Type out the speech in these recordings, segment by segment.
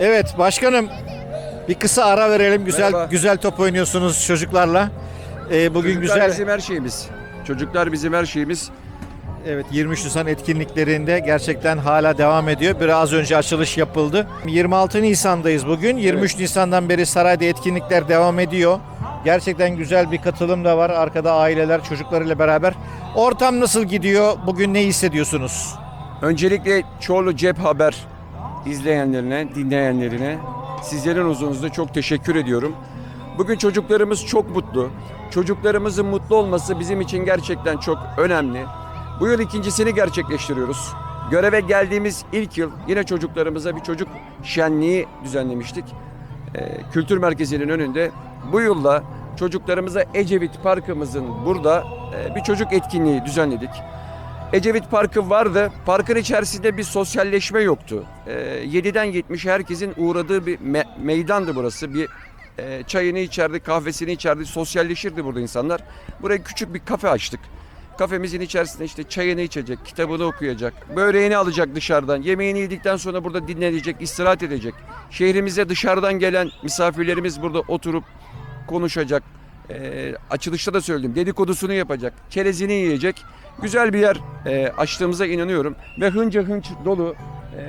Evet başkanım bir kısa ara verelim. Güzel Merhaba. güzel top oynuyorsunuz çocuklarla. Ee, bugün Çocuklar güzel bizim her şeyimiz. Çocuklar bizim her şeyimiz. Evet 23 Nisan etkinliklerinde gerçekten hala devam ediyor. Biraz önce açılış yapıldı. 26 Nisan'dayız bugün. 23 Nisan'dan beri sarayda etkinlikler devam ediyor. Gerçekten güzel bir katılım da var. Arkada aileler çocuklarıyla beraber. Ortam nasıl gidiyor? Bugün ne hissediyorsunuz? Öncelikle Çorlu Cep Haber izleyenlerine, dinleyenlerine sizlerin huzurunuzda çok teşekkür ediyorum. Bugün çocuklarımız çok mutlu. Çocuklarımızın mutlu olması bizim için gerçekten çok önemli. Bu yıl ikincisini gerçekleştiriyoruz. Göreve geldiğimiz ilk yıl yine çocuklarımıza bir çocuk şenliği düzenlemiştik. Ee, Kültür Merkezi'nin önünde. Bu yılda çocuklarımıza Ecevit Parkımızın burada e, bir çocuk etkinliği düzenledik. Ecevit Parkı vardı. Parkın içerisinde bir sosyalleşme yoktu. Ee, 7'den 70'e herkesin uğradığı bir me- meydandı burası. Bir e, çayını içerdi, kahvesini içerdi, sosyalleşirdi burada insanlar. Buraya küçük bir kafe açtık. Kafemizin içerisinde işte çayını içecek, kitabını okuyacak, böreğini alacak dışarıdan, yemeğini yedikten sonra burada dinlenecek, istirahat edecek. Şehrimize dışarıdan gelen misafirlerimiz burada oturup konuşacak. Ee, açılışta da söyledim. Dedikodusunu yapacak. Çerezini yiyecek. Güzel bir yer e, açtığımıza inanıyorum. Ve hınca hınç dolu. E,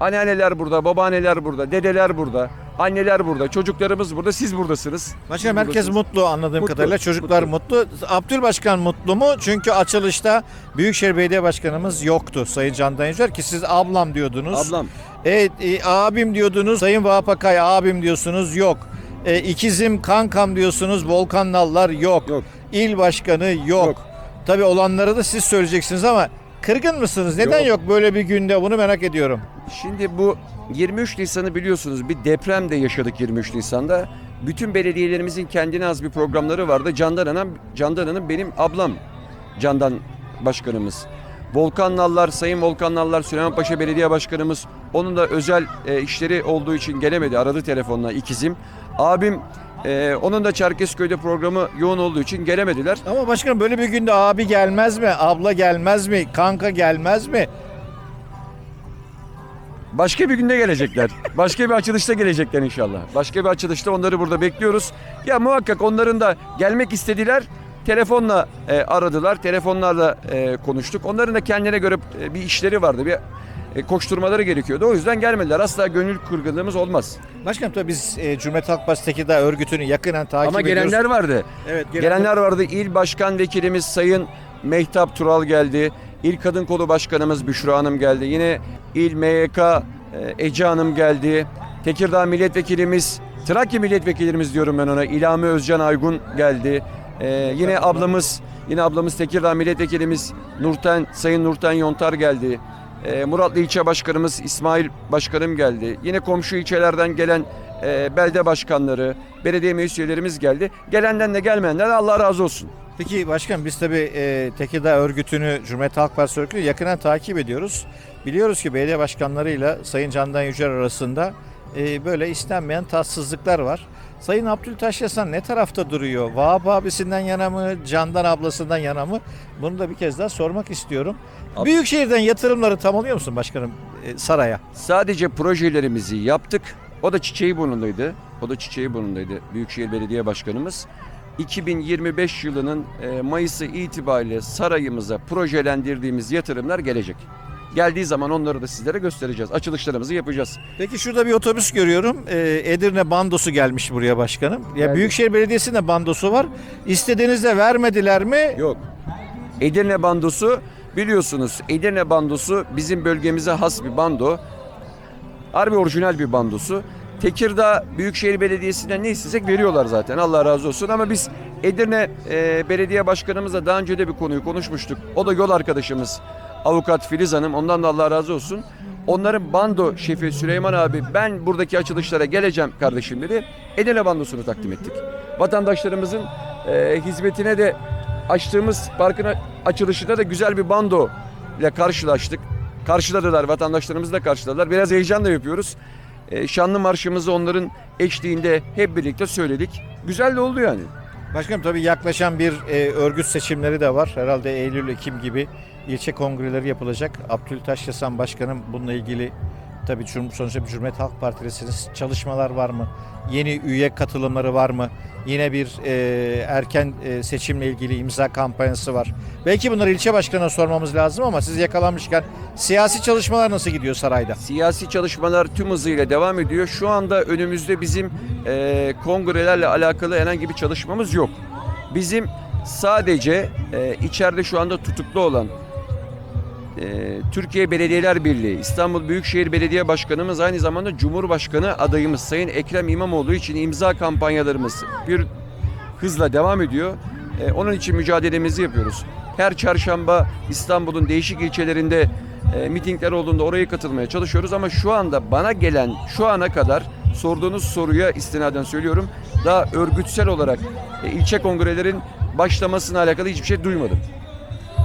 anneanneler burada, babaanneler burada, dedeler burada, anneler burada, çocuklarımız burada, siz buradasınız. Başkanım Siz herkes buradasınız. mutlu anladığım Mutlu, kadarıyla. Çocuklar mutlu. Abdülbaşkan mutlu mu? Çünkü açılışta Büyükşehir Belediye Başkanımız yoktu Sayın Can Dayıncılar ki siz ablam diyordunuz. Ablam. Evet e, abim diyordunuz. Sayın Vahap Akay abim diyorsunuz. Yok. E, ikizim kankam diyorsunuz. Volkan Nallar yok. Yok. İl başkanı yok. Yok. Tabii olanları da siz söyleyeceksiniz ama kırgın mısınız? Neden yok, Yok. böyle bir günde? Bunu merak ediyorum. Şimdi bu 23 Nisan'ı biliyorsunuz bir deprem de yaşadık 23 Nisan'da. Bütün belediyelerimizin kendine az bir programları vardı. Candan Hanım, Candan Hanım benim ablam. Candan Başkanımız. Volkan Nallar, Sayın Volkan Nallar, Süleymanpaşa Belediye Başkanımız. Onun da özel e, işleri olduğu için gelemedi. Aradı telefonla ikizim. Abim e, onun da Çerkezköy'de programı yoğun olduğu için gelemediler. Ama başkanım böyle bir günde abi gelmez mi? Abla gelmez mi? Kanka gelmez mi? Başka bir günde gelecekler. Başka bir açılışta gelecekler inşallah. Başka bir açılışta onları burada bekliyoruz. Ya muhakkak onların da gelmek istediler. Telefonla e, aradılar. Telefonlarla e, konuştuk. Onların da kendine göre e, bir işleri vardı. Bir koşturmaları gerekiyordu. O yüzden gelmediler. Asla gönül kırgınlığımız olmaz. Başkanım tabii biz e, Cumhuriyet Halk Partisi Tekirdağ örgütünü yakından takip Ama ediyoruz. gelenler vardı. Evet, Gelenler vardı. İl Başkan Vekilimiz Sayın Mehtap Tural geldi. İl Kadın Kolu Başkanımız Büşra Hanım geldi. Yine İl MYK e, Ece Hanım geldi. Tekirdağ Milletvekilimiz, Trakya Milletvekilimiz diyorum ben ona. İlhami Özcan Aygun geldi. E, yine ablamız, yine ablamız Tekirdağ Milletvekilimiz Nurten, Sayın Nurten Yontar geldi. E, Muratlı İlçe Başkanımız İsmail Başkanım geldi. Yine komşu ilçelerden gelen e, belde başkanları, belediye meclis üyelerimiz geldi. Gelenden de gelmeyenden de Allah razı olsun. Peki başkan biz tabii e, Tekirdağ örgütünü, Cumhuriyet Halk Partisi örgütünü yakından takip ediyoruz. Biliyoruz ki belediye başkanlarıyla Sayın Candan Yücel arasında e, böyle istenmeyen tatsızlıklar var. Sayın Abdültaş Yasan ne tarafta duruyor? Vahap abisinden yana mı, Candan ablasından yana mı? Bunu da bir kez daha sormak istiyorum. Ab- Büyükşehir'den yatırımları tamamlıyor musun başkanım e, saraya? Sadece projelerimizi yaptık. O da çiçeği burnundaydı. O da çiçeği burnundaydı Büyükşehir Belediye Başkanımız. 2025 yılının e, Mayıs'ı itibariyle sarayımıza projelendirdiğimiz yatırımlar gelecek. Geldiği zaman onları da sizlere göstereceğiz. Açılışlarımızı yapacağız. Peki şurada bir otobüs görüyorum. Ee, Edirne bandosu gelmiş buraya başkanım. Ya Geldi. Büyükşehir Belediyesi'nin de bandosu var. İstediğinizde vermediler mi? Yok. Edirne bandosu biliyorsunuz Edirne bandosu bizim bölgemize has bir bando. Harbi orijinal bir bandosu. Tekirdağ Büyükşehir Belediyesi'nden ne istesek veriyorlar zaten Allah razı olsun ama biz Edirne e, Belediye Başkanımızla daha önce de bir konuyu konuşmuştuk. O da yol arkadaşımız avukat Filiz Hanım ondan da Allah razı olsun. Onların bando şefi Süleyman abi ben buradaki açılışlara geleceğim kardeşim dedi. Edirne bandosunu takdim ettik. Vatandaşlarımızın e, hizmetine de açtığımız parkın açılışında da güzel bir bando ile karşılaştık. Karşıladılar, vatandaşlarımız da karşıladılar. Biraz heyecan da yapıyoruz. E, şanlı marşımızı onların eşliğinde hep birlikte söyledik. Güzel de oldu yani. Başkanım tabii yaklaşan bir e, örgüt seçimleri de var. Herhalde Eylül, Ekim gibi ilçe kongreleri yapılacak. Abdültaş Yasan Başkanım bununla ilgili tabii cum- sonuçta bir Cumhuriyet Halk Partisi'niz. Çalışmalar var mı? Yeni üye katılımları var mı? Yine bir e, erken e, seçimle ilgili imza kampanyası var. Belki bunları ilçe başkanına sormamız lazım ama siz yakalanmışken siyasi çalışmalar nasıl gidiyor sarayda? Siyasi çalışmalar tüm hızıyla devam ediyor. Şu anda önümüzde bizim e, kongrelerle alakalı herhangi bir çalışmamız yok. Bizim sadece e, içeride şu anda tutuklu olan e, Türkiye Belediyeler Birliği, İstanbul Büyükşehir Belediye Başkanımız aynı zamanda Cumhurbaşkanı adayımız Sayın Ekrem İmamoğlu için imza kampanyalarımız bir hızla devam ediyor. E, onun için mücadelemizi yapıyoruz. Her çarşamba İstanbul'un değişik ilçelerinde e, mitingler olduğunda oraya katılmaya çalışıyoruz ama şu anda bana gelen şu ana kadar sorduğunuz soruya istinaden söylüyorum. Daha örgütsel olarak e, ilçe kongrelerin başlamasına alakalı hiçbir şey duymadım.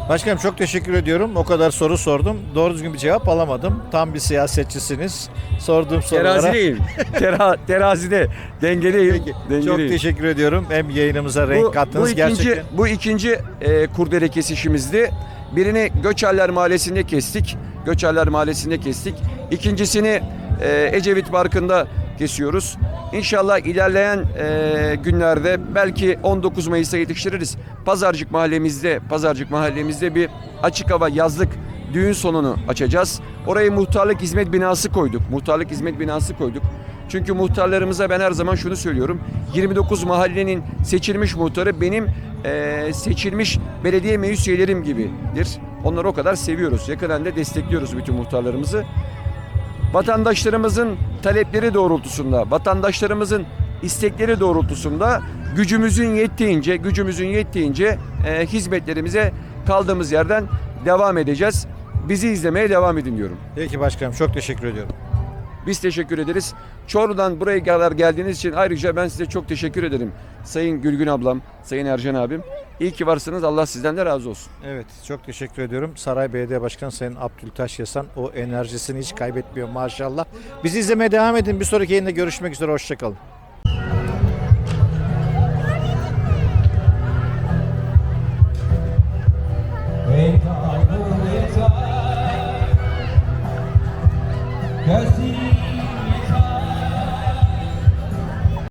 Başkanım çok teşekkür ediyorum. O kadar soru sordum. Doğru düzgün bir cevap alamadım. Tam bir siyasetçisiniz. Sorduğum sorulara... Terazideyim. Tera, terazide. Dengeliyim. Peki, Çok Dengeliyim. teşekkür ediyorum. Hem yayınımıza renk bu, kattınız bu ikinci, gerçekten. Bu ikinci e, kurdele kesişimizdi. Birini Göçerler Mahallesi'nde kestik. Göçerler Mahallesi'nde kestik. İkincisini e, Ecevit Parkı'nda kesiyoruz. İnşallah ilerleyen e, günlerde belki 19 Mayıs'a yetiştiririz. Pazarcık mahallemizde, Pazarcık mahallemizde bir açık hava yazlık düğün sonunu açacağız. Oraya muhtarlık hizmet binası koyduk. Muhtarlık hizmet binası koyduk. Çünkü muhtarlarımıza ben her zaman şunu söylüyorum. 29 mahallenin seçilmiş muhtarı benim eee, seçilmiş belediye meclis üyelerim gibidir. Onları o kadar seviyoruz. Yakından da destekliyoruz bütün muhtarlarımızı. Vatandaşlarımızın talepleri doğrultusunda, vatandaşlarımızın istekleri doğrultusunda gücümüzün yettiğince, gücümüzün yettiğince eee, hizmetlerimize kaldığımız yerden devam edeceğiz. Bizi izlemeye devam edin diyorum. Peki başkanım çok teşekkür ediyorum. Biz teşekkür ederiz. Çorlu'dan buraya kadar geldiğiniz için ayrıca ben size çok teşekkür ederim. Sayın Gülgün ablam, Sayın Ercan abim. İyi ki varsınız. Allah sizden de razı olsun. Evet çok teşekkür ediyorum. Saray Belediye Başkanı Sayın Abdültaş Yasan o enerjisini hiç kaybetmiyor maşallah. Bizi izlemeye devam edin. Bir sonraki yayında görüşmek üzere. Hoşçakalın.